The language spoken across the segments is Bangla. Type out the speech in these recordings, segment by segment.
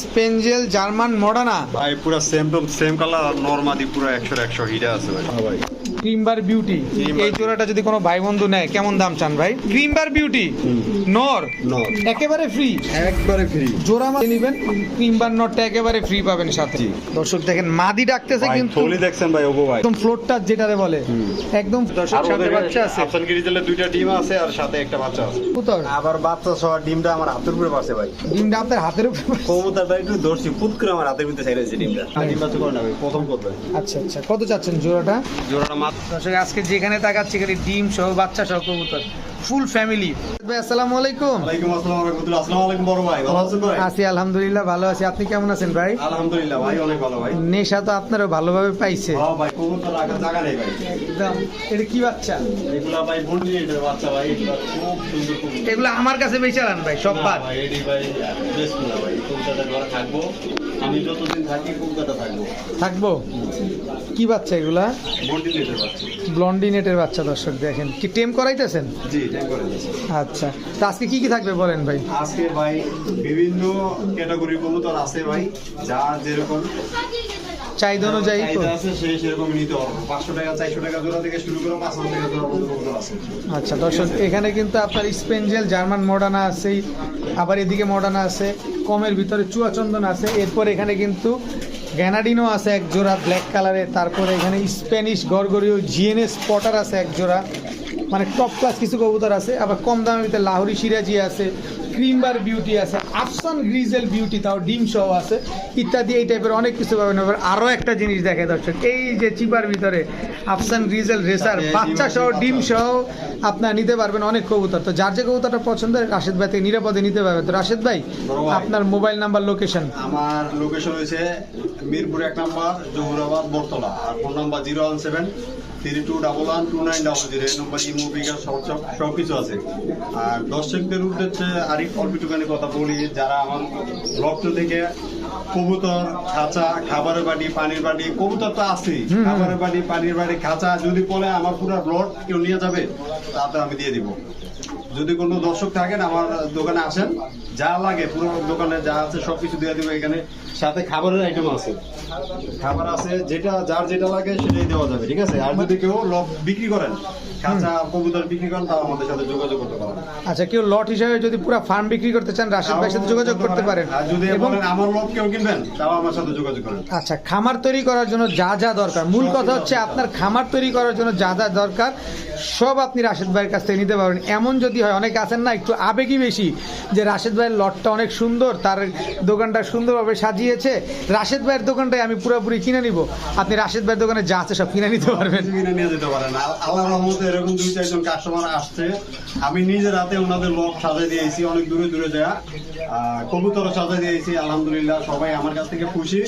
স্পেঞ্জেল জার্মান মডানা ভাই পুরো সেম টু সেম কালার আর নরমাদি পুরো একশো একশো হিটা আছে ভাই। হ্যাঁ ভাই। ক্রিমবার বিউটি এই জোড়াটা যদি কোনো ভাই বন্ধু নেয় কেমন দাম চান ভাই? ক্রিমবার বিউটি নর নর। একেবারে ফ্রি একবারে ফ্রি জোড়া মাছ নেবেন ক্রিমবার নটটা একেবারে ফ্রি পাবেন সাথে। দর্শক দেখেন মাদি ডাকতেছে ভাই কিন্তু থলি দেখছেন ভাই ওগো ভাই। একদম ফ্লোরটা যেটারে বলে। একদম দর্শক সাথে বাচ্চা আছে। আফসান গিরিজেলে দুইটা ডিম আছে আর সাথে একটা বাচ্চা আছে। কবুতর? আবার বাচ্চা সহ ডিমটা আমার হাতের উপরে পাশে ভাই। ডিমটা আপনার হাতের উপরে কবুতরটা একটু ধরছি ফুট করে আমার হাতের ভিতরে ছেড়েছে ডিমটা। ডিম বাচ্চা করে না ভাই? প্রথম করবে আচ্ছা আচ্ছা। কত চাচ্ছেন জোড়াটা? জোড়াটা দর্শক আজকে যেখানে তাকাচ্ছি খালি ডিম সহ বাচ্চা সহ কবুতর। ফুল ফ্যামিলি ভাই আসসালামু আলাইকুম। আসসালাম রাহমাতুল্লাহ। আসসালামু আলাইকুম বড় ভাই। ভালো আছেন ভাই? আছি আলহামদুলিল্লাহ ভালো আছি। আপনি কেমন আছেন ভাই? আলহামদুলিল্লাহ ভাই অনেক ভালো ভাই। নেশা তো আপনারও ভালোভাবে পাইছে। হ্যাঁ ভাই কবুতর রাখার জায়গা নেই ভাই। একদম। এটা কি বাচ্চা? এগুলা ভাই বন্ডি এটার বাচ্চা ভাই এগুলা খুব সুন্দর কবুতর। এগুলো আমার কাছে বেঁচে আন ভাই সব বাদ। ভাই এডি ভাই বেস্ট না ভাই কবুতরটা ঘরে থাকব। আমি যতদিন থাকি কলকাতা থাকব। থাকব? কি বাচ্চা এগুলা? ব্লন্ডিনেটের বাচ্চা। ব্লন্ডি নেটের বাচ্চা দর্শক দেখেন। কি টেম করাইতেছেন? জি টেম করাইতেছেন আচ্ছা। তো আজকে কি কি থাকবে বলেন ভাই? আজকে ভাই বিভিন্ন ক্যাটাগরি কবুতর আছে ভাই যা যেরকম চাহিদা অনুযায়ী আছে সেই সেরকম নিতে পারব। পাঁচশো টাকা চারশো টাকা জোড়া থেকে শুরু করে পাঁচ হাজার টাকা জোড়া পর্যন্ত আছে। আচ্ছা দর্শক এখানে কিন্তু আপনার স্পেঞ্জেল জার্মান মডার্না আছেই আবার এদিকে মডার্না আছে কমের ভিতরে চুয়াচন্দন আছে এরপর এখানে কিন্তু গ্যানাডিনো আছে এক জোড়া ব্ল্যাক কালারে তারপরে এখানে স্প্যানিশ গরগরীয় জিএনএস স্পটার আছে এক জোড়া মানে টপ ক্লাস কিছু কবুতর আছে আবার কম দামের ভিতরে লাহোরি সিরাজি আছে ক্রিমবার বিউটি আছে আফসান গ্রিজেল বিউটি তাও ডিম সহ আছে ইত্যাদি এই টাইপের অনেক কিছু পাবেন। আরও একটা জিনিস দেখে দর্শক এই যে চিপার ভিতরে আফসান গ্রিজেল রেসার বাচ্চা সহ ডিম সহ আপনার নিতে পারবেন অনেক কবুতর। তো যার যে কবুতরটা পছন্দ হয় রাশেদ ভাই থেকে নিরাপদে নিতে পারবেন তো রাশেদ ভাই ভাই। আপনার মোবাইল নাম্বার লোকেশন আমার লোকেশন হয়েছে মিরপুর এক নাম্বার জহুরাবাদ বরতলা আর phone number zero one seven three two double one two nine double zero এই নম্বর ইমো বিকাশ সব সব কিছু আছে। আর দর্শকদের উদ্দেশ্যে আরেক অল্প একটুখানি কথা বলি যারা আমার রক্ত থেকে কবুতর খাঁচা খাবারের বাড়ি পানির বাটি কবুতর তো আছেই। খাবারের বাড়ি পানির বাড়ি খাঁচা যদি বলে আমার পুরো ব্লড কেউ নিয়ে যাবে তাতে আমি দিয়ে দিব। যদি কোনো দর্শক থাকেন আমার দোকানে আসেন। যা লাগে পুরো দোকানে যা আছে সব কিছু দিয়ে দেবো। এখানে সাথে খাবারের আইটেম আছে। খাবার আছে যেটা যার যেটা লাগে সেটাই দেওয়া যাবে ঠিক আছে? আর যদি কেউ লক বিক্রি করেন কাঁচা কবুতর বিক্রি করেন তাও আমাদের সাথে যোগাযোগ করতে পারেন। আচ্ছা কেউ লট হিসাবে যদি পুরো ফার্ম বিক্রি করতে চান রাশেদ ভাইয়ের সাথে যোগাযোগ করতে পারেন। আর যদি বলেন আমার লক কেউ কিনবেন তাও আমার সাথে যোগাযোগ করেন। আচ্ছা খামার তৈরি করার জন্য যা যা দরকার। মূল কথা হচ্ছে আপনার খামার তৈরি করার জন্য যা যা দরকার সব আপনি রাশেদ ভাইয়ের কাছ থেকে নিতে পারবেন। এমন যদি হয় অনেকে আছেন না একটু আবেগই বেশি যে রাশেদ ভাইয়ের লটটা অনেক সুন্দর তার দোকানটা সুন্দরভাবে সাজিয়েছে। রাশেদ ভাইয়ের দোকানটাই আমি পুরোপুরি কিনে নিব। আপনি রাশেদ ভাইয়ের দোকানে যা আছে সব কিনে নিতে পারবেন। কিনে নিয়ে যেতে পারেন। আল্লাহ রহমতে এরকম দুই চারজন কাস্টমার আসছে। আমি নিজের হাতে ওনাদের লক সাজাই দিয়েছি অনেক দূরে দূরে যায়। কবুতর সাজাই দিয়েছি আলহামদুলিল্লাহ সবাই আমার কাছ থেকে খুশি।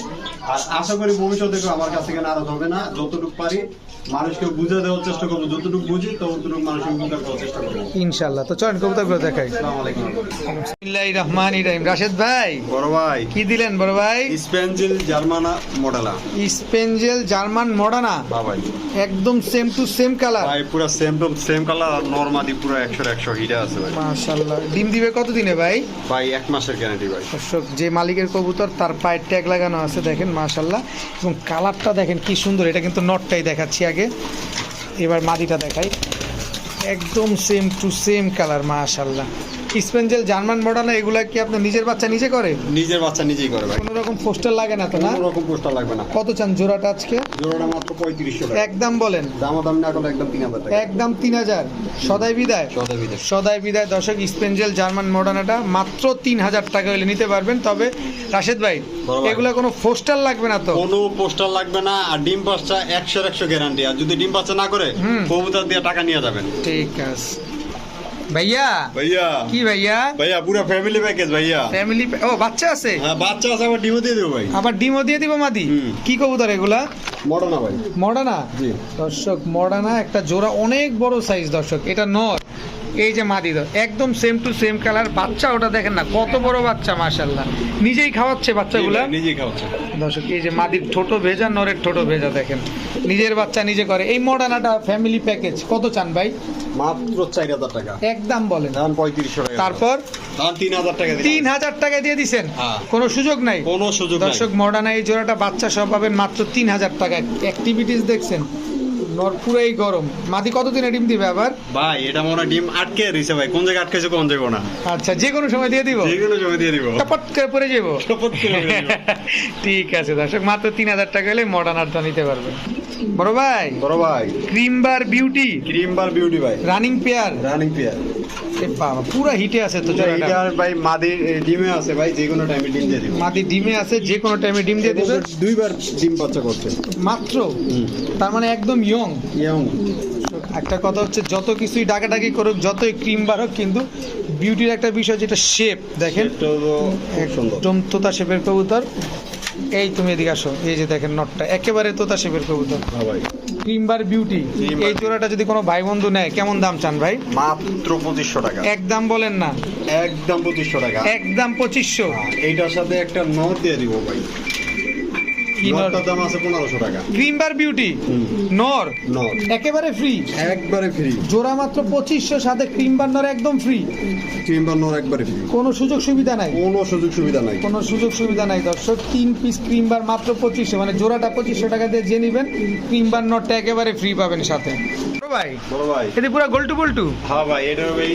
আর আশা করি ভবিষ্যতে আমার কাছ থেকে নারাজ হবে না। যতটুকু পারি মানুষকে বুঝে দেওয়ার চেষ্টা করব। যতটুকু বুঝি ততটুকু মানুষকে বুঝে দেওয়ার চেষ্টা করব। ইনশাল্লাহ তো চলেন কবুতরগুলো দেখাই। আসসালামু আলাইকুম বিসমিল্লাহির রহমানির রহিম। রাশেদ ভাই বড় ভাই। কি দিলেন বড় ভাই? স্পেঞ্জিল জার্মানা মডেলা। স্পেঞ্জেল জার্মান মডানা? বা ভাই একদম সেম টু সেম কালার ভাই পুরো সেম টু সেম কালার আর নরমাদি পুরো একশো একশো হিটে আছে ভাই। মাশাল্লাহ ডিম দিবে কত দিনে ভাই? ভাই এক মাসের গ্যারান্টি ভাই। দর্শক যে মালিকের কবুতর তার পায়ের ট্যাগ লাগানো আছে দেখেন মাশাল্লাহ এবং কালারটা দেখেন কি সুন্দর এটা কিন্তু নটটাই দেখাচ্ছি আগে। এবার মাদিটা দেখাই। একদম সেম টু সেম কালার মাশাল্লাহ স্পেঞ্জেল জার্মান মডার্ন এগুলা কি আপনার নিজের বাচ্চা নিজে করে? নিজের বাচ্চা নিজেই করে ভাই। কোনো রকম পোস্টার লাগে না তো না? কোনো রকম পোস্টার লাগবে না। কত চান জোড়াটা আজকে? জোড়াটা মাত্র পঁয়ত্রিশশো টাকা। একদম বলেন। দামা দাম না করলে একদম তিন হাজার টাকা। একদম তিন হাজার। সদাই বিদায়। সদা বিদেশ সদাই বিদায় দর্শক স্পেঞ্জেল জার্মান মডার্নাটা মাত্র তিন হাজার টাকা হলে নিতে পারবেন। তবে রাশেদ ভাই এগুলা কোনো পোস্টার লাগবে না তো? কোনো পোস্টার লাগবে না আর ডিম পাঁচটা একশো একশো গ্যারান্টি আর যদি ডিম পাঁচটা না করে। কবুতর দিয়ে টাকা নিয়ে যাবেন। ঠিক আছে। ভাইয়া? ভাইয়া। কি ভাইয়া? ভাইয়া পুরো ফ্যামিলি প্যাকেজ ভাইয়া। ফ্যামিলি ও বাচ্চা আছে? হ্যাঁ বাচ্চা আছে আবার ডিমও দিয়ে দেবো ভাই। আবার ডিমও দিয়ে দিব মাদি। কি কবুতর এগুলা? মডানা ভাই। মডানা? জি। দর্শক মডানা একটা জোড়া অনেক বড় সাইজ দর্শক। এটা নর এই যে মাদি দাও একদম সেম টু সেম কালার বাচ্চা ওটা দেখেন না কত বড় বাচ্চা মাশাল্লাহ নিজেই খাওয়াচ্ছে বাচ্চাগুলা? নিজেই খাওয়াচ্ছে। দর্শক এই যে মাদির ছোট ভেজা নরের ছোট ভেজা দেখেন। নিজের বাচ্চা নিজে করে। এই মডার্নাটা ফ্যামিলি প্যাকেজ কত চান ভাই? মাত্র চার হাজার টাকা। একদম বলেন। ধান পঁয়ত্রিশশো টাকা। তারপর? তিন হাজার টাকা দিলাম। তিন হাজার টাকা দিয়ে দিছেন? হ্যাঁ। কোনো সুযোগ নাই? কোনো সুযোগ নাই। দর্শক মডার্না এই জোড়াটা বাচ্চা সব পাবেন মাত্র তিন হাজার টাকা অ্যাক্টিভিটিস দেখছেন? পুরাই গরম। মাদি কতদিনে ডিম দিবে আবার? ভাই এটা মনে ডিম আটকে রইছে ভাই। কোন জায়গায় আটকেছে কোন জায়গা না। আচ্ছা যে কোনো সময় দিয়ে দিব? যে কোনো সময় দিয়ে দিব। টপট করে পরে যাব? টপট করে ঠিক আছে দর্শক মাত্র তিন হাজার টাকা হলে মডার্নারটা নিতে পারবেন বড় ভাই বড় ভাই। Cream bar beauty cream bar beauty ভাই। রানিং পেয়ার রানিং পেয়ার বাবা পুরা হিটে আছে তো জোড়াটা। এটা ভাই মাদির এ, ডিমে আছে ভাই যে কোনো টাইমে ডিম দিয়ে দিব। মাদি ডিমে আছে যে কোনো টাইমে ডিম দিয়ে দিবে। দুইবার ডিম বাচ্চা করছে। মাত্র? তার মানে একদম ইয়ং ইয়ং একটা কথা হচ্ছে যত কিছুই ডাকাডাকি করুক যতই ক্রিম বার হোক কিন্তু বিউটির একটা বিষয় যেটা শেপ দেখেন তো একদম তোতা শেপের কবুতর। এই তুমি এদিকে আসো এই যে দেখেন নটটা একেবারে তোতা শেপের কবুতর। হ্যাঁ ভাই। ক্রিম বার বিউটি এই জোড়াটা যদি কোনো ভাই বন্ধু নেয় কেমন দাম চান ভাই? মাত্র পঁচিশশো টাকা। একদম বলেন না। একদম পঁচিশশো টাকা। একদম পঁচিশশো। এইটার সাথে একটা নথ দিয়ে দিব ভাই। নটটার দাম আছে পনেরোশো টাকা। ক্রিম বার বিউটি হুম। নর একেবারে ফ্রি একবারে ফ্রি জোড়া মাত্র পঁচিশশো সাথে ক্রিম বার নর একদম ফ্রি ক্রিম বার নট একবারে ফ্রি কোনো সুযোগ সুবিধা নাই? কোনো সুযোগ সুবিধা নাই। কোনো সুযোগ সুবিধা নাই দর্শক। তিন পিস ক্রিম বার মাত্র পঁচিশশো মানে জোড়াটা পঁচিশশো টাকা দিয়ে যে নেবেন ক্রিম বার নটটা একেবারে ফ্রি পাবেন সাথে। বড় ভাই বড় ভাই। এতে পুরো গোল্টু গোল্টু হ্যাঁ ভাই এটা ভাই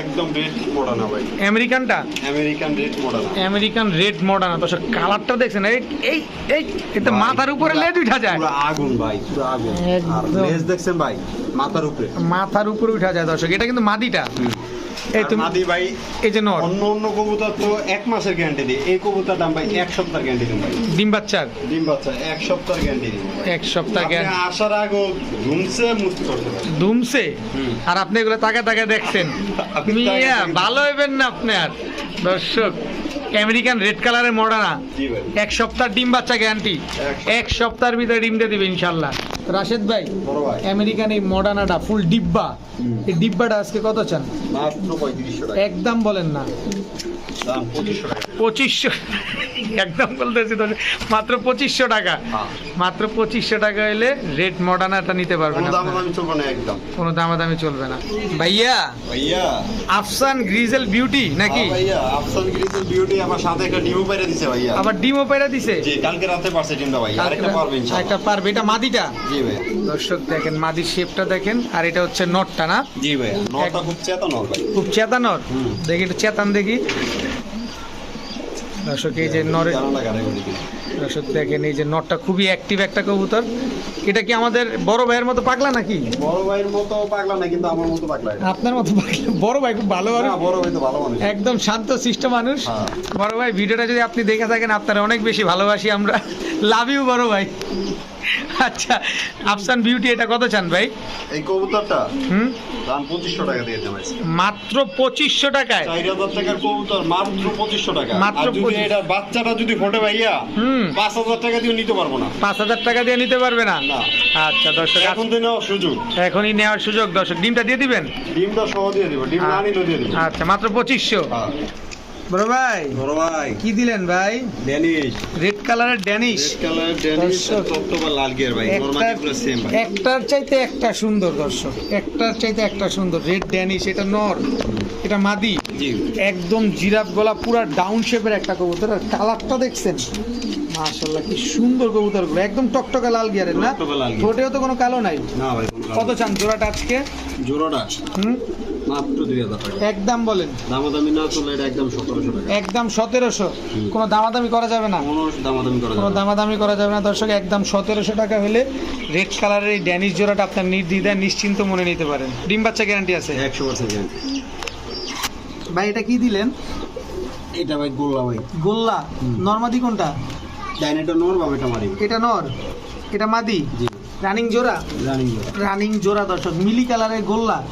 একদম রেড মোড়ানা ভাই। আমেরিকানটা? American red modern American red modern তো কালারটা দেখছেন? এই এই এই এটা মাথার উপরে লেজ উঠা যায়। পুরো আগুন ভাই পুরো আগুন। আর লেজ দেখছেন ভাই? মাথার উপরে। মাথার উপরে উঠা যায় দর্শক এটা কিন্তু মাদিটা এই তুমি মাদি ভাই এই যে নর। অন্য অন্য কবুতর তো এক মাসের গ্যারান্টি দিই এই কবুতর দাম ভাই এক সপ্তাহ গ্যারান্টি দিন ভাই। ডিম বাচ্চার? ডিম বাচ্চা এক সপ্তাহ গ্যারান্টি দিন এক সপ্তাহ গ্যান আসার আগে ধুমছে মুস্তি করতে ধুমছে আর আপনি এগুলো তাকা তাকা দেখছেন। আপনি মিয়া ভালো হইবেন না আপনি আর। দর্শক আমেরিকান রেড কালারের মডানা এক সপ্তাহ ডিম বাচ্চা গ্যারান্টি এক সপ্তাহের ভিতরে ডিম দিয়ে দিবে ইনশাল্লাহ। রাশেদ ভাই আমেরিকান এই মডানাটা ফুল ডিব্বা। এই ডিব্বাটা আজকে কত চান? একদম বলেন না। দাম পঁচিশশো টাকা। পঁচিশশো। একদম বলতেছি তো মাত্র পঁচিশশো টাকা। হ্যাঁ। মাত্র পঁচিশশো টাকা হইলে রেড মডার্নাটা নিতে। আমি না একদম। কোনো দামাদামি চলবে না। ভাইয়া ভাইয়া। আফসান গ্রিজেল বিউটি নাকি? হ্যাঁ ভাইয়া আফসান গ্রিজের বিউটি আমার সাথে একটা ডিমও বাইরে দিছে ভাইয়া। আবার ডিমও পাইরা দিছে? জি কালকে রাতে পারছে ডিমটা ভাই আরেকটা পারবে ইনশাআল্লাহ। একটা পারবে এটা মাদিটা? জি ভাইয়া। দর্শক দেখেন মাদির শেপটা দেখেন আর এটা হচ্ছে নটটা না? জি ভাইয়া নটা খুব চেতা ভাই। খুব চেতানর? হুম। দেখি একটু চেতান দেখি। দর্শক এই যে নরে। দর্শক দেখেন এই যে নটটা খুবই অ্যাক্টিভ একটা কবুতর। এটা কি আমাদের বড় ভাইয়ের মতো পাগলা নাকি? বড় ভাইয়ের মতো পাগলা না কিন্তু আমার মতো পাগলা আপনার মতো পাগলা? বড় ভাই খুব ভালো আর বড় ভাই তো ভালো মানুষ। একদম শান্ত শিষ্ট মানুষ। হ্যাঁ। বড় ভাই ভিডিওটা যদি আপনি দেখে থাকেন আপনারা অনেক বেশি ভালোবাসি আমরা। লাভ ইউ বড় ভাই। আচ্ছা আফসান বিউটি এটা কত চান ভাই? এই কবুতরটা? হুম? দাম টাকা মাত্র টাকায়? চার হাজার টাকার কবুতর মাত্র টাকা। মাত্র যদি এটা বাচ্চাটা যদি ফোটে ভাইয়া হুম। পাঁচ হাজার টাকা দিয়ে নিতে পারব না। পাঁচ হাজার টাকা দিয়ে নিতে পারবে না? না। আচ্ছা দর্শক এখন তো নেওয়ার সুযোগ। এখনই নেওয়ার সুযোগ। দর্শক ডিমটা দিয়ে দিবেন? ডিমটা সহ দিয়ে দিব। ডিম না নিলেও দিয়ে দিব। আচ্ছা মাত্র পঁচিশশো। হ্যাঁ। বড় ভাই বড় ভাই। কি দিলেন ভাই? ড্যানিশ রেড কালারের ড্যানিশ রেড কালার ড্যানিশ। টপটপা লাল গিয়ার ভাই। নরমালি একটার পুরো সেম ভাই। একটার চাইতে একটা সুন্দর দর্শক একটার চাইতে একটা সুন্দর। রেড ড্যানিশ এটা নর এটা মাদি। একদম জিরাফ গলা পুরা ডাউন শেপের একটা কবুতর। আর কালারটা দেখছেন? মাশাল্লাহ কি সুন্দর কবুতরগুলো একদম টকটকা লাল গিয়ারের না? ঠোঁটেও তো কোনো কালো নাই? না ভাই কত চান? জোড়াটা আজকে। জোড়াটা? হুম? মাত্র দুই হাজার টাকা। একদম বলেন। দামাদামি না চলে এটা একদম সতেরোশো টাকা। একদম সতেরোশো। হুম। কোনো দামাদামি করা যাবে না। কোনো দামাদামি করা কোনো যাবে না। দামাদামি করা যাবে না। দর্শক একদম সতেরোশো টাকা হলে রেড কালারের এই ড্যানিশ জোড়াটা আপনার নির্দ্বিধায় নিশ্চিন্ত মনে নিতে পারেন। ডিম বাচ্চা গ্যারান্টি আছে? একশো পার্সেন্ট ভাই এটা কি দিলেন? এটা ভাই গোল্লা ভাই। গোল্লা। নর্মাদি কোনটা? ডাইনেটা নোর বাম এটা মারি এটা নর। এটা মাদি? জি। রানিং জোড়া? রানিং রানিং জোড়া দর্শক। মিলি কালারের গোল্লা।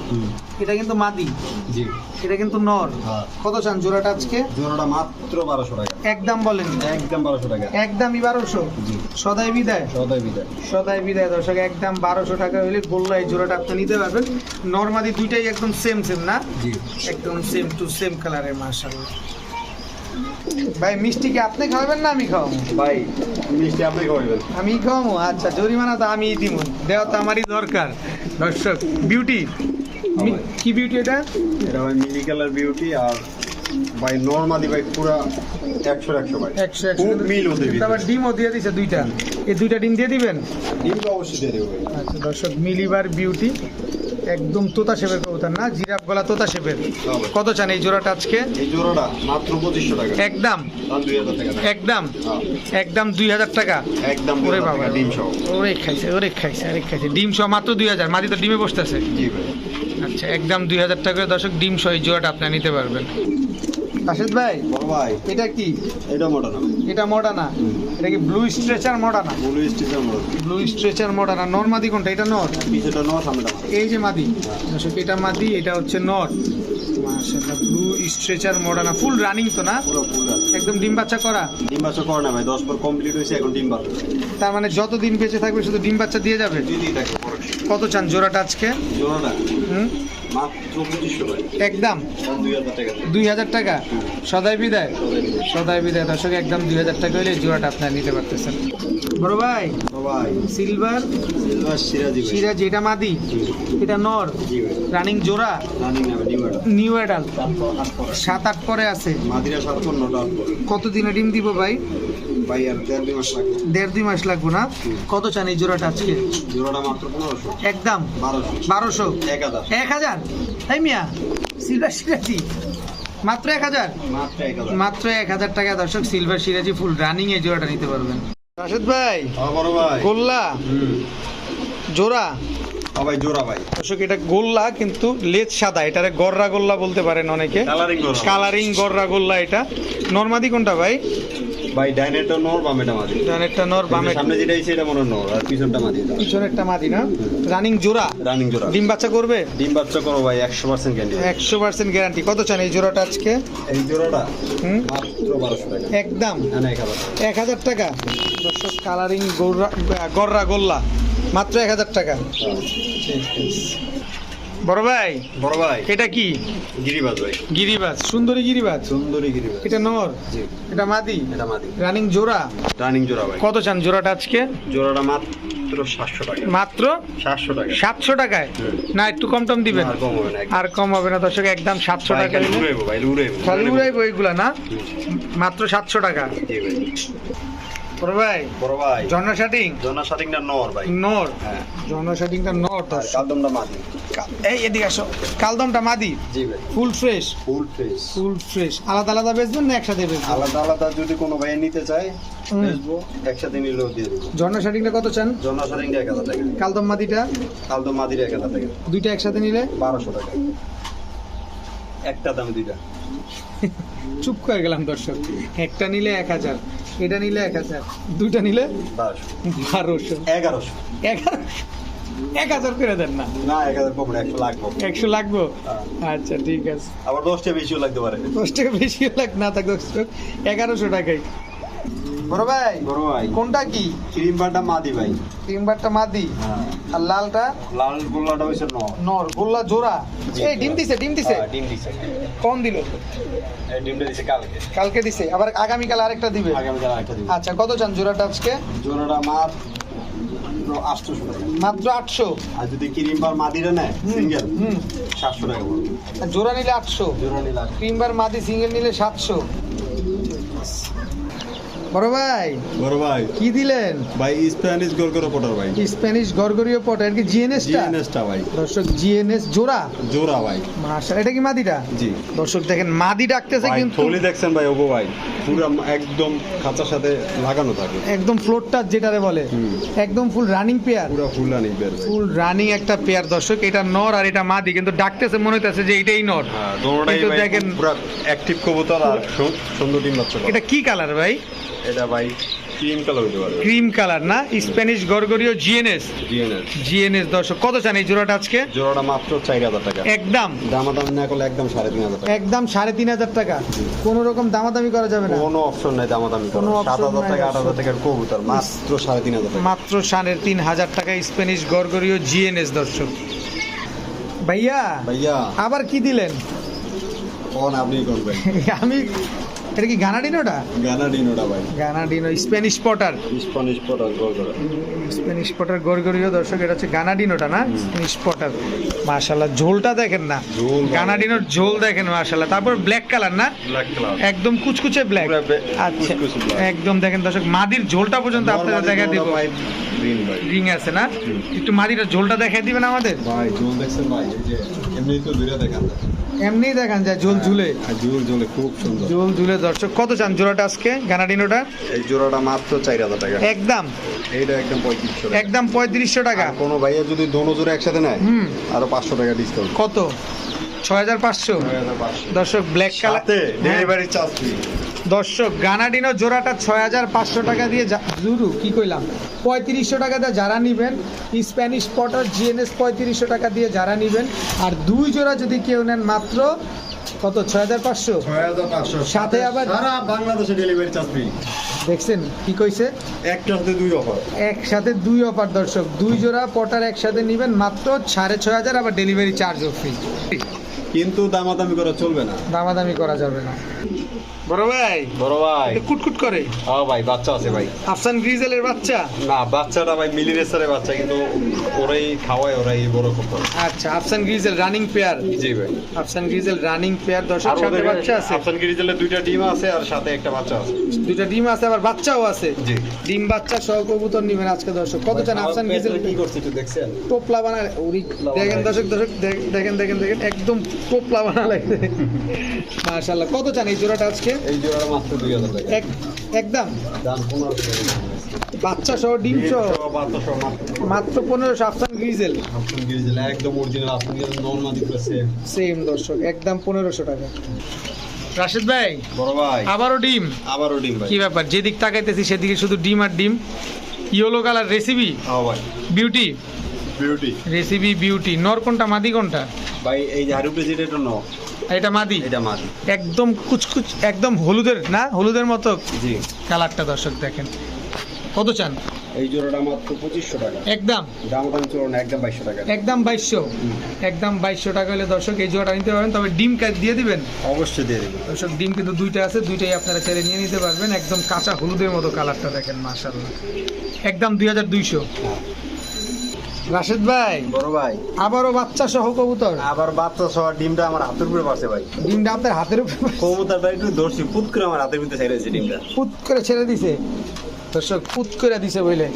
এটা কিন্তু মাদি। জি। এটা কিন্তু নর। হ্যাঁ। কত চান জোড়াটা আজকে? জোড়াটা মাত্র বারোশো টাকা। একদম বলেন। একদম বারোশো টাকা। একদমই বারোশো। জি। সদাই বিদায়। সদাই বিদায়। সদাই বিদায় দর্শক। একদম বারোশো টাকা হলে গোল্লা এই জোড়াটা আপনি নিতে পারবেন। নর্মাদি দুইটাই একদম সেম সেম না? জি। একদম সেম টু সেম কালারের মার্শাল্লাহ ভাই মিষ্টি কি আপনি খাওয়াবেন না আমি খাওয়াবো? ভাই মিষ্টি আপনি খাওয়াবেন আমি খাওয়াবো? আচ্ছা জরিমানা তো আমি দিব। দেওয়া তো আমারই দরকার। দর্শক বিউটি কি বিউটি এটা? এটা ভাই মিলি কালার বিউটি আর ভাই নর্মালি ভাই পুরা একশো একশো ভাই। একশো একশো। মিল তারপর। ডিমও দিয়ে দিছে দুইটা। এই দুইটা ডিম দিয়ে দিবেন? ডিম তো অবশ্যই দিয়ে দেবো আচ্ছা দর্শক মিলিবার বিউটি একদম তোতা শেপের কবুতর না জিরাফ গলা তোতা শেপের। কত চান এই জোড়াটা আজকে? এই জোড়াটা মাত্র পঁচিশশো টাকা। একদম। একদম? হ্যাঁ, একদম দুই হাজার টাকা? একদম ওরে বাবা। ডিম সহ। ওরে খাইছে ওরে খাইছে আরে খাইছে। ডিম সহ মাত্র দুই হাজার। মাদি তো ডিমে বসতেছে। জি ভাই। আচ্ছা একদম দুই হাজার টাকা। দর্শক ডিম সহ এই জোড়াটা আপনি নিতে পারবেন। রাশেদ ভাই বড় ভাই। এটা কি? এটা মোটা না এটা মডানা এটা কি ব্লু স্ট্রেচার মডানা ব্লু স্টিচার মোটা ব্লু স্ট্রেচার মডানা নর মাদি কোনটা? এটা নর? পিছেটা নয় সামনেটা এই যে মাদি। দর্শক এটা মাদি এটা হচ্ছে নর। মাশাআল্লাহ ব্লু স্ট্রেচার মডানা ফুল রানিং তো না? পুরো ফুল একদম ডিম বাচ্চা করা? ডিম বাচ্চা করে না ভাই পর কমপ্লিট এখন ডিম বাচ্চা। তার মানে যতদিন বেঁচে থাকবে শুধু ডিম বাচ্চা দিয়ে যাবে? কত চান জোড়াটা আজকে? জোড়াটা? হুম? একদম। দুই হাজার টাকা। দুই সদাই বিদায়। সদাই বিদায়। দর্শক একদম দুই হাজার টাকা হলে জোড়াটা আপনারা নিতে পারতেছেন। বড় ভাই ভাই। সিলভার? সিরাজি সিরাজ এটা মাদি? এটা নর? রানিং জোড়া? নিউ অ্যাডাল সাত আট পরে আছে। কত দিনে ডিম দিব ভাই? ভাই আর দেড় দুই মাস লাগবে। দেড় দুই মাস লাগবে না? কত চান এই জোড়াটা আজকে? জোড়াটা মাত্র পনেরোশো। একদম? বারোশো। বারোশো? এক হাজার। এক হাজার? এই মিয়া সিলভার সিরাজি। মাত্র এক হাজার? মাত্র এক হাজার। টাকা। দর্শক সিলভার সিরাজি ফুল রানিং এই জোড়াটা নিতে পারবেন। রাশেদ ভাই গোল্লা? জোড়া? ভাই জোড়া ভাই। দর্শক এটা গোল্লা কিন্তু লেজ সাদা। এটারে গররা গোল্লা বলতে পারেন অনেকে। কালারিং গররা গোল্লা এটা। নর্মাদি কোনটা ভাই? ভাই ডাইনেরটা নর বামেটা মাদি। ডানেরটা নর বামে সামনে যেটা আছে এটা মনে হয় নর আর পিছনটা মাদি পিছনেরটা মাদি না? রানিং জোড়া? রানিং জোড়া। ডিম বাচ্চা করবে? ডিম বাচ্চা করো ভাই একশো পার্সেন্ট ক্যান্ডি একশো পার্সেন্ট গ্যারান্টি কত চান এই জোড়াটা আজকে? এই জোড়াটা? হুম? মাত্র বারোশো টাকা। একদম? না না এক হাজার টাকা। দর্শক কালারিং গররা গোল্লা। মাত্র এক হাজার টাকা। বড় ভাই? বড় ভাই। এটা কি? গিরিবাজ ভাই। গিরিবাজ সুন্দরী গিরিবাজ? সুন্দরী গিরিবাজ। এটা নর? জি। এটা মাদি? এটা মাদি। রানিং জোড়া? রানিং জোড়া ভাই। কত চান জোড়াটা আজকে? জোড়াটা মাত্র সাতশো টাকা। মাত্র? সাতশো টাকা। সাতশো টাকায়? না একটু কম টম দিবেন। আর কম হবে না দর্শক একদম সাতশো ভাই, টাকা খালি দিলে উড়াইবো ভাই উড়াইবো খালি উড়াইবো। এইগুলা না? মাত্র সাতশো টাকা। জি ভাই। বড় ভাই? বড় ভাই। ঝর্ণা শাটিং? জনা শাটিংটা নর ভাই। নর? হ্যাঁ। ঝর্ণা শাটিংটা নর দর্শক। কালদমটা মাদি। এই এদিকে আসো। কালদমটা মাদি? জি ভাই। Full fresh full fresh full fresh আলাদা আলাদা বেচবেন না একসাথে বেচবেন আলাদা আলাদা যদি কোনো ভাই নিতে চায় বেচবো একসাথে নিলেও দিয়ে দেবো। ঝর্ণা শাটিংটা কত চান? জনা শাটিংটা এক হাজার টাকা। কালদম মাদিটা? কালদম মাদির এক হাজার টাকা। দুইটা একসাথে নিলে? বারোশো টাকা। একটা দাম দুইটা। চুপ করে গেলাম দর্শক। একটা নিলে এক হাজার এটা নিলে এক হাজার দুইটা নিলে বারোশো। বারোশো। এগারোশো। এগারোশো? এক হাজার করে দেন না? না এক হাজার কম একশো লাগবে। একশো লাগবো? আচ্ছা ঠিক আছে। আবার দশটা বেশিও লাগতে পারে। দশ টাকা বেশি লাগ না থাক এগারোশো টাকাই বড় ভাই বড় ভাই। কোনটা কি? ক্রিম বারটা মাদি ভাই। টিম্বারটা মাদি? হ্যাঁ। আর লালটা? লাল গোল্লাটা হয়েছে ন নর গোল্লা জোড়া। এই ডিম দিছে ডিম দিছে? হ্যাঁ, ডিম দিছে। কোন দিল। এই ডিমটা দিছে কালকে। কালকে দিছে। আবার আগামীকাল আরেকটা দিবে? আগামী কাল একটা দিবে। আচ্ছা কত চান জোড়াটা আজকে? জোড়াটা টাকা। মাত্র আটশো? আর যদি ক্রিম বার মাদিরা নেয় সিঙ্গেল সাতশো টাকা জোড়া নিলে আটশো। জোড়া ক্রিম ক্রিমবার মাদি সিঙ্গেল নিলে সাতশো। বড় ভাই বড় ভাই। কি দিলেন? ভাই স্প্যানিশ করে পটার ভাই। স্প্যানিশ গরগরীয় পট আর কি জিএনএসটা জিএনএসটা ভাই। দর্শক জিএনএস জোড়া? জোড়া ভাই। মাশাআল্লাহ এটা কি মাদিটা? জি। দর্শক দেখেন মাদি ডাকতেছে কিন্তু থলি দেখছেন ভাই ওগো ভাই। পুরো একদম খাঁচার সাথে লাগানো থাকে। একদম ফ্লোর টাচ যেটারে বলে। একদম ফুল রানিং পেয়ার পুরো ফুলানি বের ভাই। ফুল রানিং একটা পেয়ার দর্শক এটা নর আর এটা মাদি কিন্তু ডাকতেছে মনে হইতেছে যে এটাই নর। হ্যাঁ দোনোটাই ভাই দেখেন- পুরো অ্যাক্টিভ কবুতর আর সুন্দর ডিম বাচ্চা এটা কি কালার ভাই? এটা ভাই ক্রিম কালার হতে পারে। ক্রিম কালার না? স্প্যানিশ গরগরীয় জিএনএস? জিএনএস। জিএনএস দর্শক কত চান এই জোড়াটা আজকে? জোড়াটা মাত্র চার হাজার টাকা। একদম? দামাদামি না করলে একদম সাড়ে তিন হাজার টাকা। একদম সাড়ে তিন হাজার টাকা। কোনো রকম দামাদামি করা যাবে না। কোনো অপশন নাই দামাদামি কোনো সাত হাজার টাকা আট হাজার। টাকার কবুতর। মাত্র সাড়ে তিন হাজার টাকা। মাত্র সাড়ে তিন হাজার টাকা স্প্যানিশ গরগরীয় জিএনএস দর্শক। ভাইয়া ভাইয়া। আবার কি দিলেন? কোন আপনি করবেন আমি এটা কি গানাডিনোটা? গানা ডিনোটা ভাই। গানাডিনো স্প্যানিশ পটার। স্পনিশ পটার গোল স্প্যানিশ পটার গরগরীয় দর্শক এটা হচ্ছে গানাডিনোটা না? Spanish pouter. মাশাল্লাহ ঝোলটা দেখেন না। ঝোল গানাডিনোর ঝোল দেখেন মাশাল্লাহ তারপর ব্ল্যাক কালার না? ব্ল্যাক কালার একদম কুচকুচে ব্ল্যাক আচ্ছা একদম দেখেন দর্শক মাদির ঝোলটা পর্যন্ত আপনাদের দেখা দিব। রিং আছে না? একটু মাদির ঝোলটা দেখাই দিবেন আমাদের? ভাই জোল দেখছেন ভাই এই যে এমনি তো দূরে দেখান। যায়। এমনিই দেখান যায় ঝোল ঝুলে। আর ঝুলে জোলে খুব সুন্দর। ঝুল ঝুলে দর্শক কত চান জোড়াটা আজকে গানাডিনোটা? এই জোড়াটা মাত্র চার হাজার টাকা। একদম। এইটা একদম পঁয়ত্রিশশো টাকা। একদম পঁয়ত্রিশশো টাকা। কোনো ভাইয়া যদি দোনো জোড়া একসাথে নেয় হুম। আরও পাঁচশো টাকা ডিসকাউন্ট কত? ছয় হাজার পাঁচশো। দর্শক black colour delivery charge free দর্শক গানাডিনো জোড়াটা ছয় হাজার পাঁচশো টাকা দিয়ে জুরু কি কইলাম? পঁয়ত্রিশশো টাকা দিয়ে যারা নিবেন স্প্যানিশ পটার জিএনএস পঁয়ত্রিশশো টাকা দিয়ে যারা নিবেন আর দুই জোড়া যদি কেউ নেন মাত্র কত? ছয় হাজার পাঁচশো? সাথে আবার- সারা বাংলাদেশে ডেলিভারি চার্জ ফ্রি দেখছেন কি কইছে? একটা সাথে দুই অফার একসাথে দুই অফার দর্শক। দুই জোড়া পটার একসাথে নিবেন মাত্র সাড়ে ছয় হাজার আবার ডেলিভারি চার্জও ফ্রি কিন্তু দামাদামি করা চলবে না। দামাদামি করা যাবে না। বড় ভাই? বড় ভাই। কুটকুট করে। হ্যাঁ ভাই বাচ্চা আছে ভাই। আফসান গ্রিজেলের বাচ্চা? না বাচ্চাটা ভাই মিলি রেসারের বাচ্চা কিন্তু ওরাই খাওয়ায় ওরাই বড় করতে আচ্ছা আফসান গ্রিজেল রানিং পেয়ার। জি ভাই। আফসান গ্রিজেল রানিং পেয়ার দর্শক সাথে বাচ্চা আছে। আফসান গিরিজেলের দুইটা ডিম আছে আর সাথে একটা বাচ্চা আছে। দুটা ডিম আছে আবার বাচ্চাও আছে। জি। ডিম বাচ্চা সহ কবুতর নিবেন আজকে দর্শক। কত চান আফসান গ্রিজেল? কি করছে একটু দেখছেন? টোপলা বানায় উরি দেখেন দর্শক দর্শক দেখ- দেখেন দেখেন দেখেন একদম টোপলা বানা লাগছে। মাশাআল্লাহ কত চান এই জোড়াটা আজকে? এই জোড়া মাত্র দুই হাজার টাকা। একদম? দাম পনেরোশো বাচ্চা সহ ডিম সহ বাচ্চা সহ মাত্র মাত্র পনেরোশো আফসান গ্রিজেল। আফসান গিরিজেল একদম অরিজিনাল আফসান গিরিজেল নর্মাদি প্রেসে সেম দর্শক একদম পনেরোশো টাকা। রাশেদ ভাই বড় ভাই। আবারও ডিম? আবারও ডিম ভাই। কি ব্যাপার? যেদিক তাকাইতেছি সেদিকে শুধু ডিম আর ডিম। ইয়েলো কালার রেসিপি ভাই। বিউটি বিউটি রেসিপি বিউটি নর কোনটা মাদি কোনটা? ভাই এই যে হারু প্রেসিডেন্ট ন এটা মাদি? এটা মাঝি একদম কুচকুচ একদম হলুদের না? হলুদের মতো জি। কালারটা দর্শক দেখেন। কত চান? এই জোড়াটা মাত্র পঁচিশশো টাকা। একদম। দাম দাম চলো না একদম বাইশশো টাকা। একদম বাইশশো। একদম বাইশশো টাকা হলে দর্শক এই জোড়াটা নিতে পারবেন তবে ডিম কা- দিয়ে দিবেন? অবশ্যই দিয়ে দেবো। দর্শক ডিম কিন্তু দুইটা আছে দুইটাই আপনারা চাইলে নিয়ে নিতে পারবেন। একদম কাঁচা হলুদের মতো কালারটা দেখেন মাশাল্লাহ একদম দুই হাজার দুইশো। রাশেদ ভাই বড় ভাই। আবারও বাচ্চা সহ কবুতর? আবার বাচ্চা সহ ডিমটা আমার হাতের উপরে পারছে ভাই। ডিমটা আপনার হাতের উপরে কবুতরটা একটু ধরছি পুত করে আমার হাতের ভিতরে ছেড়েছে ডিমটা। পুত করে ছেড়ে দিছে? দর্শক পুত করে দিছে বুঝলে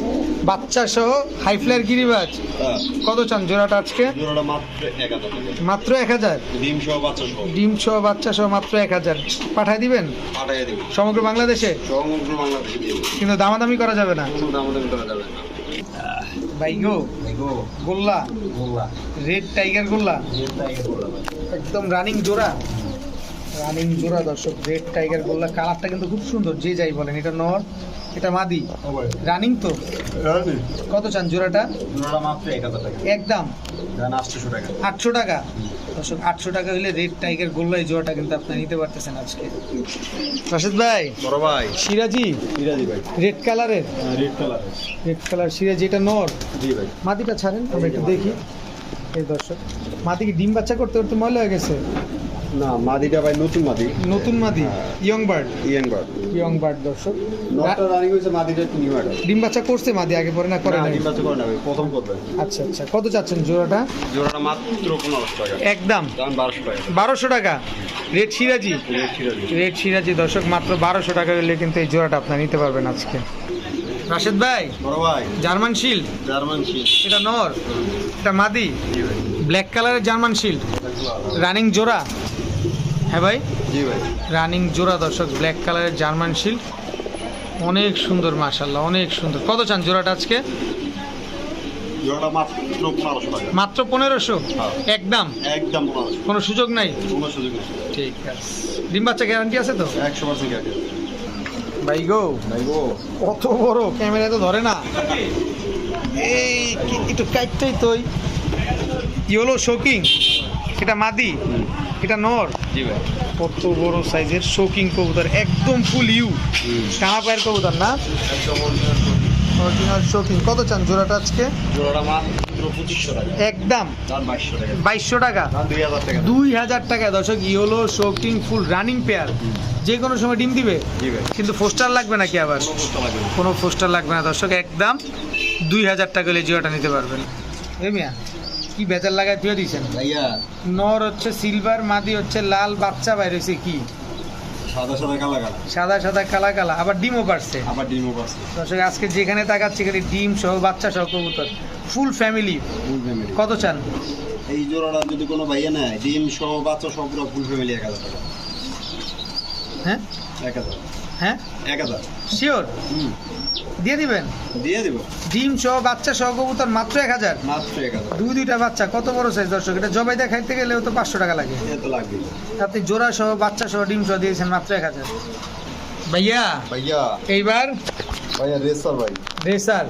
বাচ্চা সহ হাই ফ্লায়ার গিরিবাজ। কত চান জোড়াটা আজকে? মাত্র এক হাজার। ডিম সহ বাচ্চা সহ। ডিম সহ বাচ্চা সহ মাত্র এক হাজার। পাঠায় দিবেন? সমগ্র বাংলাদেশে? সমগ্র বাংলাদেশে কিন্তু দামাদামি করা যাবে না। কোনো দাম দামি করা যাবে না। বাইগো গোল্লা? রেড টাইগার গোল্লা? একদম রানিং জোড়া? রানিং জোড়া দর্শক রেড টাইগার গোল্লা। কালারটা কিন্তু খুব সুন্দর যে যাই বলেন এটা নর এটা মাদি। রানিং তো? কত চান জোড়াটা? জোড়াটা মাত্র এক হাজার টাকা। একদম। টাকা। আটশো টাকা। দর্শক আটশো টাকা হলে রেড টাইগার গোল্লাই জোয়াটা কিন্তু আপনি নিতে পারতেছেন আজকে। রাশেদ ভাই বড় ভাই। সিরাজি? সিরাজি ভাই। রেড কালারের? Red colour red colour Siraji এটা নর? জি ভাই। মাটিটা ছাড়েন আমরা একটু দেখি। এই দর্শক মাটি কি ডিম বাচ্চা করতে করতে ময়লা হয়ে গেছে। না মাদিটা ভাই নতুন মাদি। নতুন মাদি young bird. Young bird. Young bird দর্শক। নটটা রানিং হয়েছে মাদিটা একটু নিউ ডিম বাচ্চা করছে মাদি আগে পরে না করে না ডিম বাচ্চা করে না প্রথম করবে। আচ্ছা আচ্ছা কত চাচ্ছেন জোড়াটা? জোড়াটা মাত্র পনেরোশো টাকা। একদম। দাম বারোশো টাকা। বারোশো টাকা। Red Siraji red Siraji red Siraji দর্শক মাত্র বারোশো টাকা হলে কিন্তু এই জোড়াটা আপনার নিতে পারবেন আজকে। রাশেদ ভাই বড় ভাই। German shield. জার্মান শিল এটা নর এটা মাদি। ব্ল্যাক কালারের জার্মান শিল্ড। রানিং জোড়া। হ্যাঁ ভাই? জি ভাই। রানিং জোড়া দর্শক ব্ল্যাক কালারের জার্মান শিল্ড অনেক সুন্দর মাশাল্লাহ অনেক সুন্দর। কত চান জোড়াটা আজকে? মাত্র পনেরোশো হ্যাঁ। একদম? একদম কোনো সুযোগ নাই? ঠিক আছে। ডিম বাচ্চা গ্যারান্টি আছে তো? একশো পার্সেন্ট গ্যারান্টি ভাই গো ভাই গো। কত বড় ক্যামেরা তো ধরে না। এই একটু কাইটটাই তোই ইয়েলো শোকিং এটা মাদি। এটা নর? জি ভাই। কত বড় সাইজের শোকিং কবুতর একদম ফুল ইউ। কানা পায়ের কবুতর না? অরিজিনাল শোকিং কত চান জোড়াটা আজকে? জোড়াটা একদম। বাইশশো টাকা। দুই হাজার টাকা। দর্শক yellow shocking full running pair. যে কোনো সময় ডিম দিবে? কিন্তু পোস্টার লাগবে নাকি আবার? কোনো পোস্টার লাগবে না। দর্শক একদম দুই হাজার টাকা হলে জিওটা নিতে পারবেন। মিয়া কি বেচার লাগায় তুই দিয়েছেন ভাইয়া। নর হচ্ছে সিলভার মাদি হচ্ছে লাল বাচ্চা বাইরে হয়েছে কি? সাদা সাদা কালা কালা। সাদা সাদা কালা কালা। আবার ডিমও পারছে। আবার ডিমও পাচ্ছে দর্শক আজকে যেখানে তাকাচ্ছি খালি ডিম সহ বাচ্চা সহ কবুতর। ফুল ফ্যামিলি ফুল ফ্যামিলি কত চান? এই জোড়াটা যদি কোনো ভাইয়া নেয় ডিম সহ বাচ্চা সহ পুরো ফুল ফ্যামিলি এক হাজার টাকা। হ্যাঁ? এক হাজার। হ্যাঁ? এক হাজার। শিওর হুম। দিয়ে দিবেন? দিয়ে দিব। ডিম সহ বাচ্চা সহ কবুতর মাত্র এক হাজার? মাত্র এক হাজার। দুই দুইটা বাচ্চা কত বড় সাইজ দর্শক? এটা জবাই দিয়ে খাইতে গেলেও তো পাঁচশো টাকা লাগে। তো লাগবে আপনি জোড়া সহ বাচ্চা সহ ডিম সহ দিয়েছেন মাত্র এক হাজার। ভাইয়া ভাইয়া। এইবার? ভাইয়া রেসার ভাই। রেসার?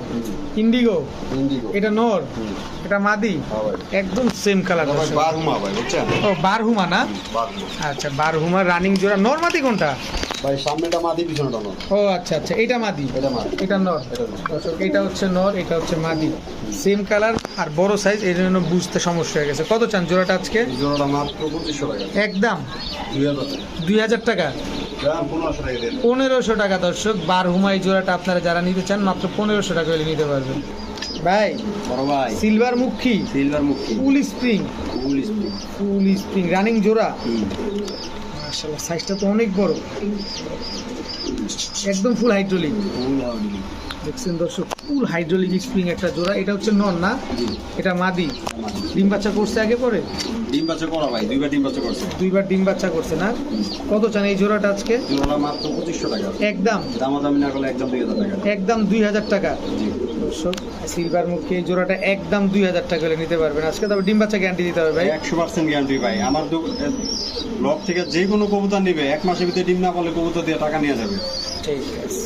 ইন্ডিগো? ইন্ডিগো। এটা নর? এটা মাদি? হ্যাঁ একদম সেম কালার ভাই বারহুমা ভাই বুঝছেন? ও বারহুমা না? আচ্ছা বারহুমা রানিং জোড়া। নর মাদি কোনটা? ভাই সামনেটা মাদি পিছনেটা নয় ও আচ্ছা আচ্ছা এটা মাদি। এটা মাদি। এটা নর। এটা হচ্ছে নর এটা হচ্ছে মাদি। সেম কালার আর বড় সাইজ জন্য বুঝতে সমস্যা হয়ে গেছে। কত চান জোড়াটা আজকে? জোড়াটা মাত্র টাকা। একদম। পনেরোশো টাকা দর্শক। বার হুমাই জোড়াটা আপনারা যারা নিতে চান মাত্র পনেরোশো টাকা হলে নিতে পারবেন। ভাই বড় ভাই। সিলভার মুখী। Silver full spring full spring full spring running জোড়া? মাশাআল্লাহ সাইজটা তো অনেক বড়। একদম ফুল হাইড্রোলিক ফুল হাউডি দেখছেন দর্শক ফুল হাইড্রোলিক স্প্রিং একটা জোড়া। এটা হচ্ছে নন না? এটা মাদি। ডিম বাচ্চা করছে আগে পরে? ডিম বাচ্চা করা ভাই দুইবার ডিম বাচ্চা করছে। দুইবার ডিম বাচ্চা করছে না? কত চান এই জোড়াটা আজকে? জোড়াটা মাত্র পঁচিশশো টাকা। একদম। দামাদামি না করলে একদম দুই হাজার টাকা। একদম দুই হাজার টাকা। দর্শক সিলভার মুখী এই জোড়াটা একদম দুই হাজার টাকা হলে নিতে পারবেন। আজকে তবে ডিম বাচ্চা গ্যারান্টি দিতে হবে ভাই। একশো পার্সেন্ট গ্যারান্টি ভাই। আমার ব্লক থেকে যে কোনো কবুতর নিবে এক মাসের ভিতরে ডিম না পারলে কবুতর দিয়ে টাকা নিয়ে যাবে। ঠিক আছে।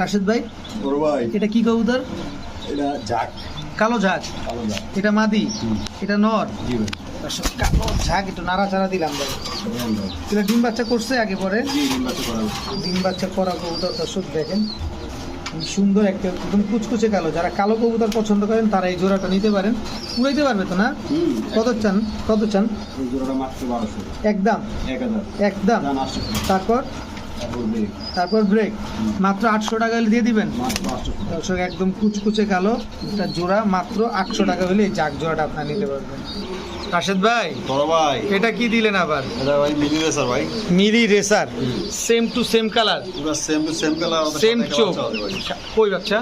রাশেদ ভাই? বড় ভাই এটা কি কবুতর? এটা ঝাক কালো ঝাঁক ভালো ঝাক এটা মাদি। এটা নর। জি ভাই। কালো ঝাঁক একটু নাড়াচাড়া দিলাম ভাই। এটা ডিম বাচ্চা করছে আগে পরে? ডিম বাচ্চা করা কবুতর দর্শক দেখেন। সুন্দর একটা একদম কুচকুচে কালো। যারা কালো কবুতর পছন্দ করেন তারা এই জোড়াটা নিতে পারেন। উড়াইতে পারবে তো না? কত চান? কত চান? একদম। একদম। তারপর? তারপর ব্রেক মাত্র আটশো টাকা হলে দিয়ে দিবেন? দর্শক একদম কুচকুচে কালো। এটা জোড়া মাত্র আটশো টাকা হলে এই জাগ জোড়াটা আপনার নিতে পারবেন। রাশেদ ভাই বড় ভাই। এটা কি দিলেন আবার? এটা ভাই মিনি রেসার ভাই। Mini racer. Same to same colour পুরো same to same colour same চোখ। কই বাচ্চা?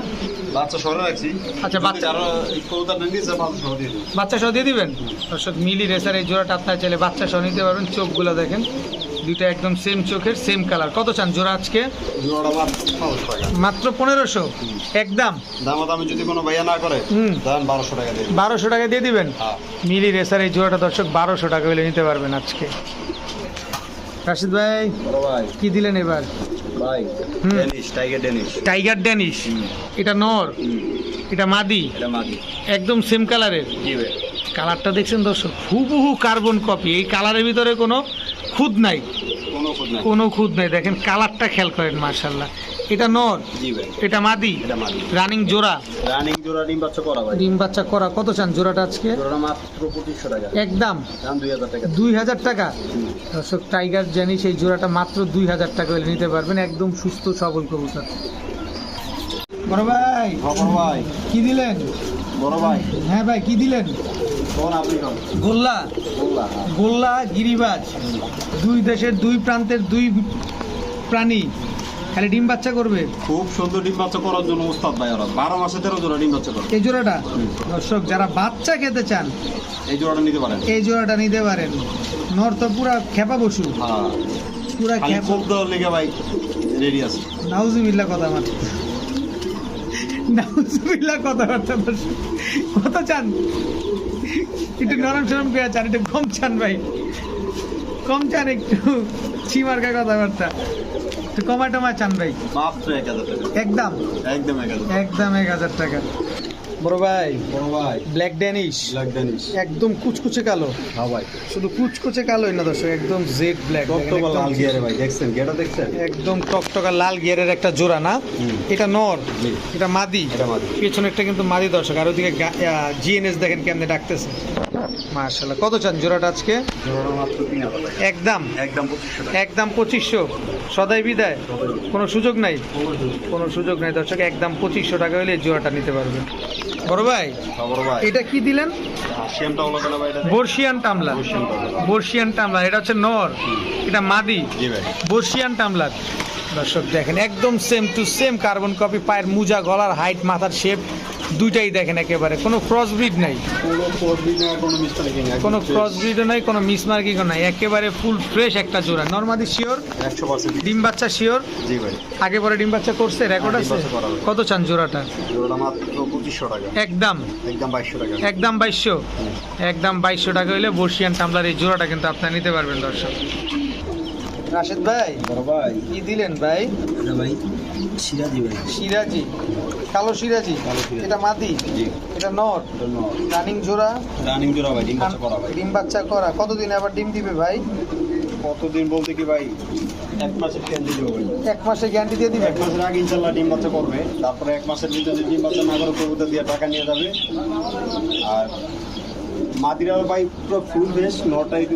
বাচ্চা সরে রাখছি। আচ্ছা, বাচ্চা। আরও নেন বাচ্চা সরে দিয়ে বাচ্চা সহ দিয়ে দিবেন? দর্শক মিলি রেসার এই জোড়াটা আপনার চাইলে বাচ্চা সহ নিতে পারবেন। চোখগুলো দেখেন। দুইটা একদম সেম চোখের সেম কালার কত চান জোড়া আজকে? মাত্র পনেরোশো। একদম। দামাদামি যদি কোনো ভাইয়া না করে দাম বারোশো টাকা দিয়ে। বারোশো টাকা দিয়ে দিবেন? হ্যাঁ। মিলি রেসার এই জোড়াটা দর্শক বারোশো টাকা হলে নিতে পারবেন আজকে। রাশিদ ভাই বড় ভাই। কি দিলেন এবার? ভাই। Danish tiger Danish. Tiger Danish এটা নর? এটা মাদি? এটা মাদি। একদম সেম কালারের জি ভাই। কালারটা দেখছেন দর্শক হুবহু কার্বন কপি এই কালারের ভিতরে কোনো খুদ নাই। কোনো খুদ নাই। দেখেন কালারটা খেয়াল করেন মার্শাল্লাহ এটা নর? এটা মাদি? রানিং জোড়া? রানিং জোড়া ডিম বাচ্চা করা ভাই। ডিম বাচ্চা করা। কত চান জোড়াটা আজকে? মাত্র টাকা। একদম। দাম দুই হাজার টাকা। দর্শক টাইগার জানি সেই জোড়াটা মাত্র দুই হাজার টাকা হলে নিতে পারবেন। একদম সুস্থ সবল কবুতর। বড় ভাই বড় ভাই। কি দিলেন? বড় ভাই। হ্যাঁ ভাই কি দিলেন? গোল্লা। গোল্লা গিরিবাজ। দুই দেশের দুই প্রান্তের দুই প্রাণী। খালি ডিম বাচ্চা করবে? খুব সুন্দর ডিম বাচ্চা করার জন্য উস্তাদ ভাই ওরা। বারো মাসে তেরো জোড়া ডিম বাচ্চা করে এই জোড়াটা? দর্শক যারা বাচ্চা খেতে চান এই জোড়াটা নিতে পারেন। এই জোড়াটা নিতে পারেন। নর তো পুরা খেপা বসু হ্যাঁ। পুরা খেপা। ভাই রেডি আছে। নাউজুবিল্লাহ কথা আমার নাউজুবিল্লাহ কথাবার্তা কত চান? একটু নরম সরম পেয়ে চান একটু কম চান ভাই। কম চান একটু ছি মার্কা কথাবার্তা। একটু কমা টমা চান ভাই। একদম। একদম একদম এক হাজার টাকা। বড় ভাই বড় ভাই। ব্ল্যাক ড্যানিশ ব্ল্যাক ডেনিস একদম কুচকুচে কালো। হ্যাঁ ভাই। শুধু কুচকুচে কালোই না দর্শক একদম জেড ব্ল্যাক টকটকা লাল গিয়ারে ভাই দেখছেন? গেটা দেখছেন? একদম টকটকা লাল গিয়ারের একটা জোড়া না? এটা নর এটা মাদি। এটা মাদি। পেছনেরটা কিন্তু মাদি দর্শক আর ওদিকে জিএনএস দেখেন কেমনে ডাকতেছে। মার্শাল্লাহ কত চান জোড়াটা আজকে? একদম। একদম পঁচিশশো সদাই বিদায়। কোনো সুযোগ নাই? কোনো সুযোগ নাই। দর্শক একদম পঁচিশশো টাকা হলে জোড়াটা নিতে পারবেন। বড় ভাই এটা কি দিলেন? বর্ষিয়ান টামলা। বর্ষিয়ান টামলা। টামলা এটা হচ্ছে নর এটা মাদি। বর্ষিয়ান টামলার। দর্শক দেখেন একদম same to same carbon copy পায়ের মুজা গলার হাইট মাথার শেপ দুইটাই দেখেন একেবারে। কোনো ক্রস ব্রিড নাই। কোনো ক্রস ব্রিডও নাই কোনো মিস মার্কিংও নাই একেবারে ফুল ফ্রেশ একটা জোড়া। নর্মাদি শিওর ডিম বাচ্চা শিওর আগে পরে ডিম বাচ্চা করছে রেকর্ড হ্যাঁ, আছে। কত চান জোড়াটা? একদম। একদম বাইশশো একদম বাইশশো টাকা হইলে বর্ষিয়ান টামলার এই জোড়াটা কিন্তু আপনার নিতে পারবেন দর্শক। রাশেদ ভাই বড় ভাই। কি দিলেন ভাই? এটা ভাই সিরাজি ভাই। সিরাজি কালো সিরাজি এটা মাদি এটা নর। রানিং জোড়া? রানিং জোড়া ভাই ডিম বাচ্চা করা ভাই। ডিম বাচ্চা করা। কতদিন আবার ডিম দিবে ভাই? কতদিন বলতে কি ভাই? এক মাসের ক্যান্ডি দেবো ভাই। এক মাসে গ্যারান্টি দিয়ে দিবে? এক মাসের আগে ইনশাল্লাহ ডিম বাচ্চা করবে। তারপরে এক মাসের ভিতরে ডিম বাচ্চা না করে কবুতর দিয়ে টাকা নিয়ে যাবে। আর মাদিরা ভাই পুরো ফুল বেশ নটা এই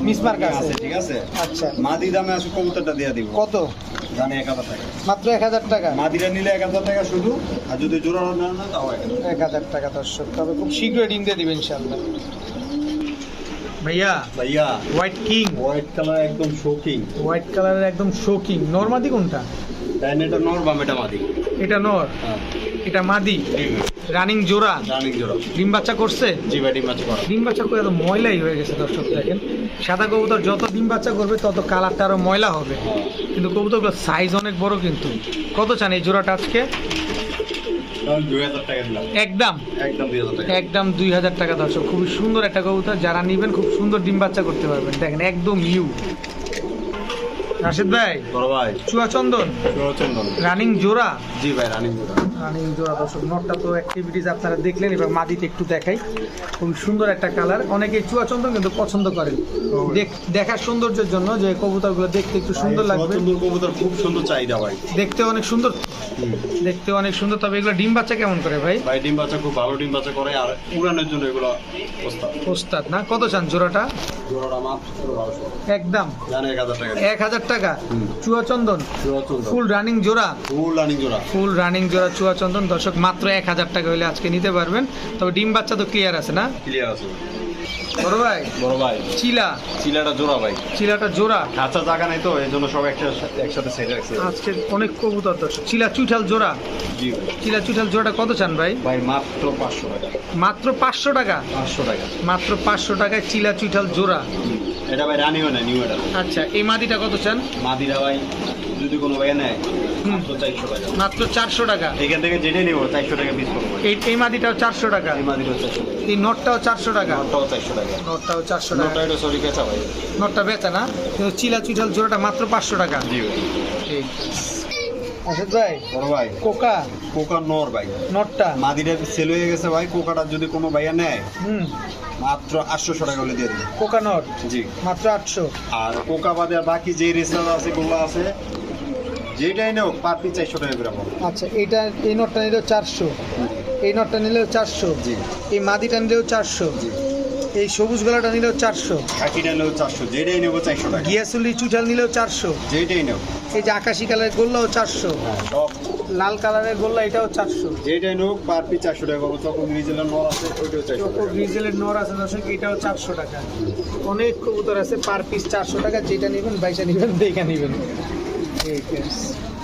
দোকানে আছে আছে ঠিক আছে? আচ্ছা। মাদি দামে আছে কবুতরটা দিয়ে দিব। কত? জানে এক হাজার টাকা। মাত্র এক হাজার টাকা? মাদিরা নিলে এক হাজার টাকা শুধু আর যদি জোড়া না না তাও এক হাজার টাকা। দর্শক। তবে খুব শীঘ্রই ডিম দিয়ে দিবে ইনশাল্লাহ ভাইয়া ভাইয়া। White king. হোয়াইট কালার একদম শোকিং হোয়াইট কালারের একদম শোকিং নর্মাদি কোনটা? এটা নর বাম এটা মাদি। এটা নর? হ্যাঁ। এটা মাদি রানিং জোড়া। রানিং জোড়া। ডিম বাচ্চা করছে? জি ভাই ডিম বাচ্চা করা। ডিম বাচ্চা করে এত ময়লাই হয়ে গেছে দর্শক দেখেন। সাদা কবুতর যত ডিম বাচ্চা করবে তত কালারটা আরও ময়লা হবে। কিন্তু কবুতরগুলোর সাইজ অনেক বড় কিন্তু। কত চান এই জোড়াটা আজকে? একদম। একদম দুই হাজার টাকা। একদম দুই হাজার টাকা দর্শক। খুবই সুন্দর একটা কবুতর। যারা নিবেন খুব সুন্দর ডিম বাচ্চা করতে পারবেন। দেখেন একদম ইউ রাশেদ ভাই বড় ভাই। চুয়াচন্দন চন্দন রানিং জোড়া? জি ভাই রানিং জোড়া। রানিং জোড়া দর্শক নটটা তো অ্যাক্টিভিটিস আপনারা দেখলেন এবার মাদিতে একটু দেখাই। খুব সুন্দর একটা কালার অনেকে চুয়াচন্দন কিন্তু পছন্দ করেন। দেখার সৌন্দর্যের জন্য যে কবুতরগুলো দেখতে একটু সুন্দর লাগবে। সুন্দর কবুতর খুব সুন্দর চাহিদা ভাই। দেখতে অনেক সুন্দর। দেখতে অনেক সুন্দর। তবে এগুলো ডিম বাচ্চা কেমন করে ভাই? ভাই ডিম বাচ্চা খুব ভালো ডিম বাচ্চা করে। আর উড়ানোর জন্য এগুলো প্রস্তাব। ওস্তাদ না? কত চান জোড়াটা? একদম। এক হাজার টাকা। চুয়াচন্দন চন্দন। ফুল রানিং জোড়া। ফুল রানিং জোড়া। ফুল রানিং জোড়া চুয়াচন্দন দর্শক মাত্র এক হাজার টাকা হলে আজকে নিতে পারবেন। তবে ডিম বাচ্চা তো ক্লিয়ার আছে না? ক্লিয়ার আছে। বড় ভাই? বড় ভাই। চিলা। চিলাটা জোড়া ভাই। চিলাটা জোড়া? খাঁচা জায়গা নাই তো এই জন্য সব একসাথে একসাথে সেট রাখছে। আজকে অনেক কবুতর দর্শক। চিলা চুইঠাল জোড়া? জি ভাই। চিলা চুইঠাল জোড়াটা কত চান ভাই? ভাই মাত্র পাঁচশো টাকা। মাত্র পাঁচশো টাকা? পাঁচশো টাকা। মাত্র পাঁচশো টাকায় চিলা চুইঠাল জোড়া। এটা ভাই রানিও না নিউ এটা। আচ্ছা এই মাদিটা কত চান? মাদিরা ভাই যদি কোনো ভাই নেয় মাত্র চারশো টাকা। মাত্র চারশো টাকা? এখান থেকে যেটাই নেব চারশো টাকা পিস করব। এই এই মাদিটাও চারশো টাকা? এই মাদিরা চারশো টাকা। এই নটটাও চারশো টাকা? চারশো টাকা। নটটাও চারশো টাকা। এটা সরি কেঁচা ভাই। নটটা বেচা না? কিন্তু চিলা জোড়াটা মাত্র পাঁচশো টাকা। জি ঠিক আসাদ ভাই বড় ভাই। কোকা? কোকা নর ভাই। সেল হয়ে গেছে ভাই কোকাটা যদি কোনো ভাইয়া নেয় হুম। মাত্র আটশো টাকা হলে দিয়ে দিবে। কোকা নট? জি। মাত্র আটশো। আর কোকা বাদে বাকি যে রেসার আছে গুলো আছে যেটাই নেও পার পিস চারশো টাকা করে আচ্ছা এইটা এই নটটা নিলেও চারশো। এই নটটা নিলেও চারশো। জি। এই মাদিটা নিলেও চারশো। জি। এই সবুজ গলাটা নিলেও চারশো। কাকিটা নেও চারশো যেটাই নেব চারশো টাকা। গিয়াসুলি চুঠাল নিলেও চারশো। যেটাই নেও এই যে আকাশি কালারের গোল্লাও চারশো। হ্যাঁ লাল কালারের গোল্লা এটাও চারশো। যেটাই নেও পার পিস চারশো টাকা পাবো। তখন নিউজিল্যান্ড নর আছে ওইটাও চারশো টাকা। গ্রিজেলের নর আছে দর্শক এটাও চারশো টাকা। অনেক কবুতর আছে পার পিস চারশো টাকা। যেটা নেবেন বাইশা নেবেন দেখা নেবেন। Yes.